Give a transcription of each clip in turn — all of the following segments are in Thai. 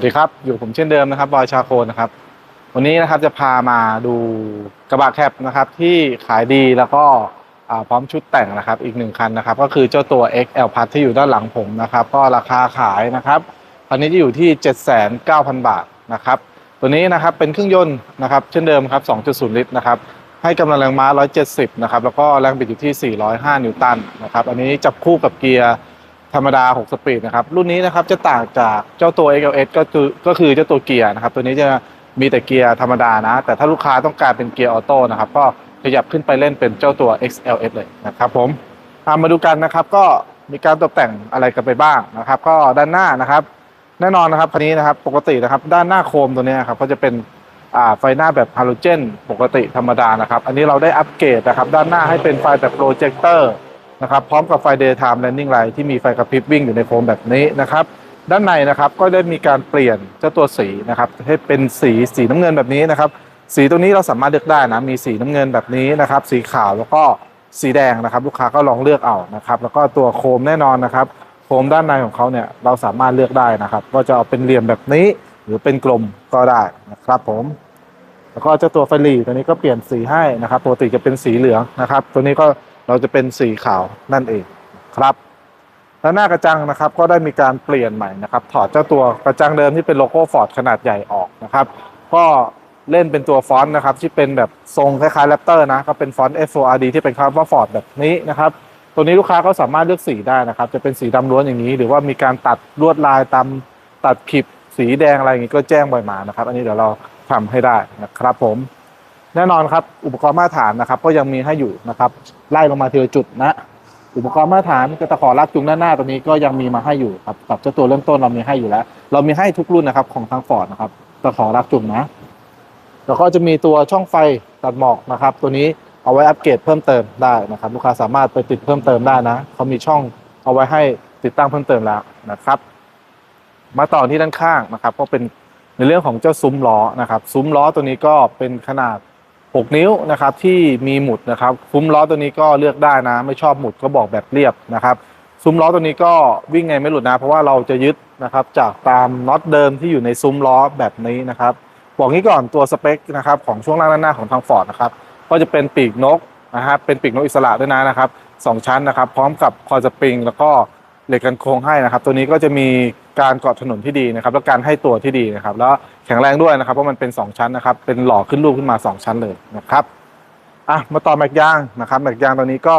สวัสดีครับ อยู่ผมเช่นเดิมนะครับบอยชาโคนนะครับ วันนี้นะครับจะพามาดูกระบะแคปนะครับ ที่ขายดีแล้วก็พร้อมชุดแต่งนะครับ อีกหนึ่งคันนะครับ ก็คือเจ้าตัว XL p l u s ที่อยู่ด้านหลังผมนะครับ ก็ราคาขายนะครับคันนี้จะอยู่ที่ 79,000 บาทนะครับ ตัวนี้นะครับเป็นเครื่องยนต์นะครับ เช่นเดิมครับ 2.0 ลิตรนะครับ ให้กำลังแรงม้า 170 นะครับ แล้วก็แรงบิดอยู่ที่ 405 นิวตันนะครับ อันนี้จับคู่กับเกียร์ ธรรมดา 6 สปีดนะครับ รุ่นนี้นะครับจะต่างจากเจ้าตัว XLS ก็คือก็คือเจ้าตัวเกียร์นะครับ ตัวนี้จะมีแต่เกียร์ธรรมดานะ แต่ถ้าลูกค้าต้องการเป็นเกียร์ออโต้นะครับ ก็ขยับขึ้นไปเล่นเป็นเจ้าตัว XLS เลยนะครับผมอะมาดูกันนะครับ ก็มีการตกแต่งอะไรกันไปบ้างนะครับ ก็ด้านหน้านะครับ แน่นอนนะครับคันนี้นะครับ ปกตินะครับ ด้านหน้าโคมตัวนี้ครับก็จะเป็นไฟหน้าแบบฮาโลเจน ปกติธรรมดานะครับ อันนี้เราได้อัปเกรดนะครับ ด้านหน้าให้เป็นไฟแบบโปรเจคเตอร์ นะครับพร้อมกับไฟ daytime landing light ที่มีไฟกระพริบวิ่งอยู่ในโคมแบบนี้นะครับด้านในนะครับก็ได้มีการเปลี่ยนเจ้าตัวสีนะครับให้เป็นสีสีน้ำเงินแบบนี้นะครับ สีตัวนี้เราสามารถเลือกได้นะมีสีน้ำเงินแบบนี้นะครับ สีขาวแล้วก็สีแดงนะครับ ลูกค้าก็ลองเลือกเอานะครับ แล้วก็ตัวโคมแน่นอนนะครับโฟมด้านในของเขาเนี่ยเราสามารถเลือกได้นะครับว่าจะเอาเป็นเหลี่ยมแบบนี้ หรือเป็นกลมก็ได้นะครับผม แล้วก็เจ้าตัวไฟหลีตัวนี้ก็เปลี่ยนสีให้นะครับปกติจะเป็นสีเหลืองนะครับ ตัวนี้ก็ เราจะเป็นสีขาวนั่นเองครับแล้วหน้ากระจังนะครับก็ได้มีการเปลี่ยนใหม่นะครับ ถอดเจ้าตัวกระจังเดิมที่เป็นโลโก้ฟอร์ดขนาดใหญ่ออกนะครับ ก็เล่นเป็นตัวฟอนต์นะครับ ที่เป็นแบบทรงคล้ายๆแรปเตอร์นะก็เป็นฟอนต์ F4RD ที่เป็นคำว่าฟอร์ดแบบนี้นะครับ ตัวนี้ลูกค้าก็สามารถเลือกสีได้นะครับ จะเป็นสีดำล้วนอย่างนี้ หรือว่ามีการตัดลวดลายตามตัดขีดสีแดงอะไรอย่างนี้ก็แจ้งบ่อยมานะครับ อันนี้เดี๋ยวเราทำให้ได้นะครับผม แน่นอนครับ อุปกรณ์มาตรฐานนะครับ ก็ยังมีให้อยู่นะครับไล่ลงมาทีละจุดนะ อุปกรณ์มาตรฐานกระตะขอลากจูงด้านหน้าตัวนี้ก็ยังมีมาให้อยู่ครับกับเจ้าตัวเริ่มต้นเรามีให้อยู่แล้ว เรามีให้ทุกรุ่นนะครับของทางฟอร์ดนะครับตะขอลากจูงนะแล้วก็จะมีตัวช่องไฟตัดหมอกนะครับ ตัวนี้เอาไว้อัปเกรดเพิ่มเติมได้นะครับ ลูกค้าสามารถไปติดเพิ่มเติมได้นะเขามีช่องเอาไว้ให้ติดตั้งเพิ่มเติมแล้วนะครับ มาต่อที่ด้านข้างนะครับ ก็เป็นในเรื่องของเจ้าซุ้มล้อนะครับ ซุ้มล้อตัวนี้ก็เป็นขนาด 6 นิ้วนะครับที่มีหมุดนะครับซุ้มล้อตัวนี้ก็เลือกได้นะ ไม่ชอบหมุดก็บอกแบบเรียบนะครับซุ้มล้อตัวนี้ก็วิ่งไงไม่หลุดนะ เพราะว่าเราจะยึดนะครับจากตามน็อตเดิมที่อยู่ในซุ้มล้อแบบนี้นะครับบอกงี้ก่อนตัวสเปคนะครับของช่วงล่างด้านหน้าของทางฟอร์ดนะครับก็จะเป็นปีกนกนะครับเป็นปีกนกอิสระด้วยนะนะครับสองชั้นนะครับ พร้อมกับคอยสปริงแล้วก็ เหล็กกันโค้งให้นะครับ ตัวนี้ก็จะมีการเกาะถนนที่ดีนะครับ แล้วการให้ตัวที่ดีนะครับ แล้วแข็งแรงด้วยนะครับเพราะมันเป็น 2 ชั้นนะครับ เป็นหล่อขึ้นรูปขึ้นมา 2 ชั้นเลยนะครับอะมาต่อแม็กยางนะครับแม็กยางตัวนี้ก็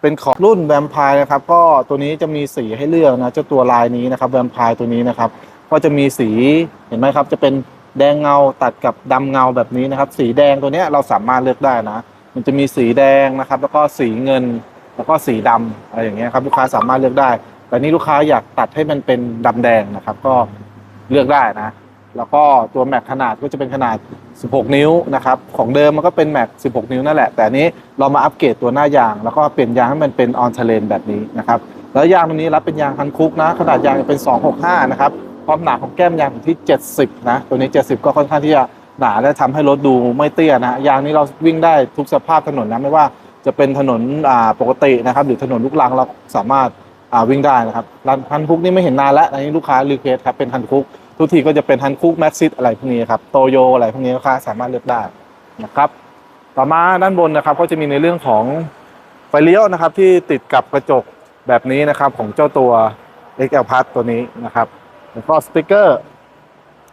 เป็นของรุ่นแวมไพร์นะครับ ก็ตัวนี้จะมีสีให้เลือกนะเจ้าตัวลายนี้นะครับแวมไพร์ตัวนี้นะครับ ก็จะมีสีเห็นไหมครับ จะเป็นแดงเงาตัดกับดำเงาแบบนี้นะครับ สีแดงตัวเนี้ยเราสามารถเลือกได้นะ มันจะมีสีแดงนะครับ แล้วก็สีเงิน แล้วก็สีดำอะไรอย่างเงี้ยครับลูกค้าสามารถเลือกได้ แต่นี่ลูกค้าอยากตัดให้มันเป็นดำแดงนะครับ ก็เลือกได้นะ แล้วก็ตัวแม็กขนาดก็จะเป็นขนาด 16 นิ้วนะครับ ของเดิมมันก็เป็นแม็ก16 นิ้วนั่นแหละ แต่นี้เรามาอัปเกรดตัวหน้ายาง แล้วก็เปลี่ยนยางให้มันเป็นออนเทเลนแบบนี้นะครับ แล้วยางตัวนี้รับเป็นยางฮันคุกนะ ขนาดยางเป็น 265 นะครับ ความหนาของแก้มยางอยู่ที่ 70 นะ ตัวนี้ 70 ก็ค่อนข้างที่จะหนาและทำให้รถดูไม่เตี้ยนะ ยางนี้เราวิ่งได้ทุกสภาพถนนนะ ไม่ว่าจะเป็นถนนปกตินะครับ หรือถนนลูกรังเราสามารถ วิ่งได้นะครับร้านฮันคุกนี่ไม่เห็นนานแล้วอันนี้ลูกค้ารีเควสครับเป็นฮันคุกทุกทีก็จะเป็นฮันคุกแม็กซิสอะไรพวกนี้ครับโตโยอะไรพวกนี้ลูกค้าสามารถเลือกได้นะครับต่อมาด้านบนนะครับก็จะมีในเรื่องของไฟเลี้ยวนะครับที่ติดกับกระจกแบบนี้นะครับของเจ้าตัว XL Plus ตัวนี้นะครับแล้วก็สติกเกอร์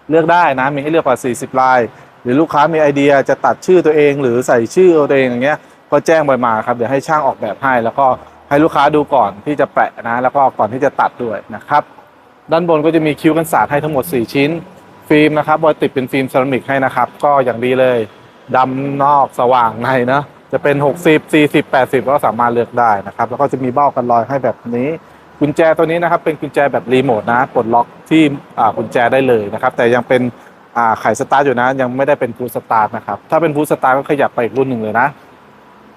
เลือกได้นะมีให้เลือกกว่า 40 ลาย หรือลูกค้ามีไอเดียจะตัดชื่อตัวเอง หรือใส่ชื่อตัวเองอย่างเงี้ยก็แจ้งไปมาครับเดี๋ยวให้ช่างออกแบบให้แล้วก็ ให้ลูกค้าดูก่อนที่จะแปะนะ แล้วก็ก่อนที่จะตัดด้วยนะครับ ด้านบนก็จะมีคิ้วกันศาสตร์ให้ทั้งหมด 4 ชิ้น ฟิล์มนะครับบอยติดเป็นฟิล์มเซรามิกให้นะครับ ก็อย่างดีเลยดำนอกสว่างในนะจะเป็น 60 40 80 ก็สามารถเลือกได้นะครับ แล้วก็จะมีเบ้ากันรอยให้แบบนี้กุญแจตัวนี้นะครับเป็นกุญแจแบบรีโมทนะกดล็อกที่อ่ากุญแจได้เลยนะครับ แต่ยังเป็นอ่าไขสตาร์ทอยู่นะ ยังไม่ได้เป็นฟูสตาร์ทนะครับ ถ้าเป็นฟูสตาร์ทก็ขยับไปอีกรุ่นหนึ่งเลยนะ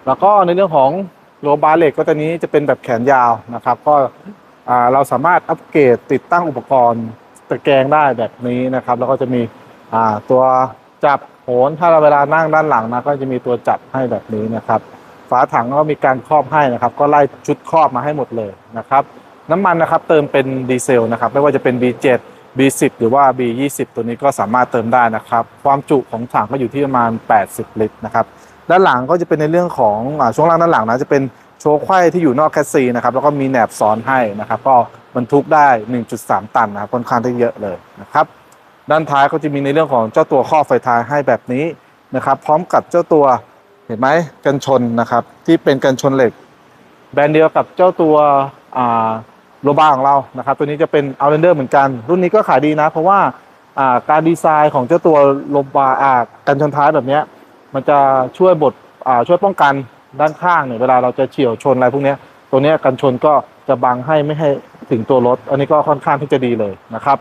แล้วก็ในเรื่องของ โลบาร์เหล็กก็ตัวนี้จะเป็นแบบแขนยาวนะครับ ก็เราสามารถอัปเกรดติดตั้งอุปกรณ์ตะแกรงได้แบบนี้นะครับ แล้วก็จะมีตัวจับโหนถ้าเราเวลานั่งด้านหลังนะก็จะมีตัวจับให้แบบนี้นะครับ ฝาถังก็มีการครอบให้นะครับ ก็ไล่ชุดครอบมาให้หมดเลยนะครับน้ำมันนะครับเติมเป็นดีเซลนะครับ ไม่ว่าจะเป็น B7 B10 หรือว่า B20 ตัวนี้ก็สามารถเติมได้นะครับ ความจุของถังก็อยู่ที่ประมาณ 80 ลิตรนะครับ ด้านหลังก็จะเป็นในเรื่องของอช่วงล่างด้านหลังนะจะเป็นโชว์ไขว้ที่อยู่นอกแคสซีนะครับแล้วก็มีแหนบซ้อนให้นะครับก็บรรทุกได้ 1.3 ตันนะครับค่อนข้างที่เยอะเลยนะครับด้านท้ายก็จะมีในเรื่องของเจ้าตัวข้อไฟท้ายให้แบบนี้นะครับ พร้อมกับเจ้าตัวเห็นไหมกันชนนะครับที่เป็นกันชนเหล็ก แบรนด์เดียวกับเจ้าตัวโรบาของเรานะครับ ตัวนี้จะเป็นเอาเรนเดอร์เหมือนกัน รุ่นนี้ก็ขายดีนะ เพราะว่าการดีไซน์ของเจ้าตัวโรบาอ่ากันชนท้ายแบบนี้ มันจะช่วยบดช่วยป้องกันด้านข้างเนี่ยเวลาเราจะเฉียวชนอะไรพวกนี้ตัวนี้กันชนก็จะบังให้ไม่ให้ถึงตัวรถ อันนี้ก็ค่อนข้างที่จะดีเลยนะครับ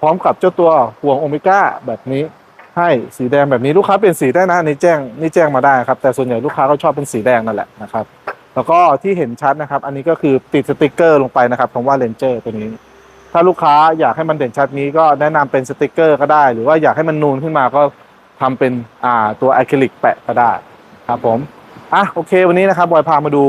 พร้อมกับเจ้าตัวห่วงโอเมก้าแบบนี้ให้สีแดงแบบนี้ลูกค้าเปลี่ยนสีได้นะนี่แจ้งนี่แจ้งมาได้ครับ แต่ส่วนใหญ่ลูกค้าก็ชอบเป็นสีแดงนั่นแหละนะครับ แล้วก็ที่เห็นชัดนะครับ อันนี้ก็คือติดสติกเกอร์ลงไปนะครับคำว่าเลนเจอร์ตัวนี้ ถ้าลูกค้าอยากให้มันเด่นชัดนี้ก็แนะนำเป็นสติกเกอร์ก็ได้ หรือว่าอยากให้มันนูนขึ้นมาก็ ทำเป็นอ่าตัวอะคริลิกแปะก็ได้ครับผมอะโอเค วันนี้นะครับบอยพามาดู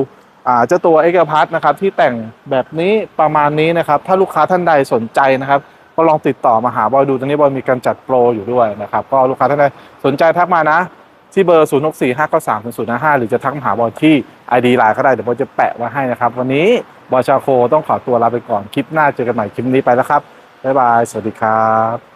อ่าเจ้าตัวเอ็กซ์พัทนะครับที่แต่งแบบนี้ประมาณนี้นะครับ ถ้าลูกค้าท่านใดสนใจนะครับ ก็ลองติดต่อมาหาบอยดูตอนนี้บอยมีการจัดโปรอยู่ด้วยนะครับ ก็ลูกค้าท่านใดสนใจทักมานะ ที่เบอร์ 0 6 4 5 9 3 0 0 5 หรือจะทักมาหาบอยที่ ID ไลน์ก็ได้เดี๋ยวบอยจะแปะไว้ให้นะครับ วันนี้บอยชาโคต้องขอตัวลาไปก่อนคลิปหน้าเจอกันใหม่คลิปนี้ไปแล้วครับบ๊ายบายสวัสดีครับ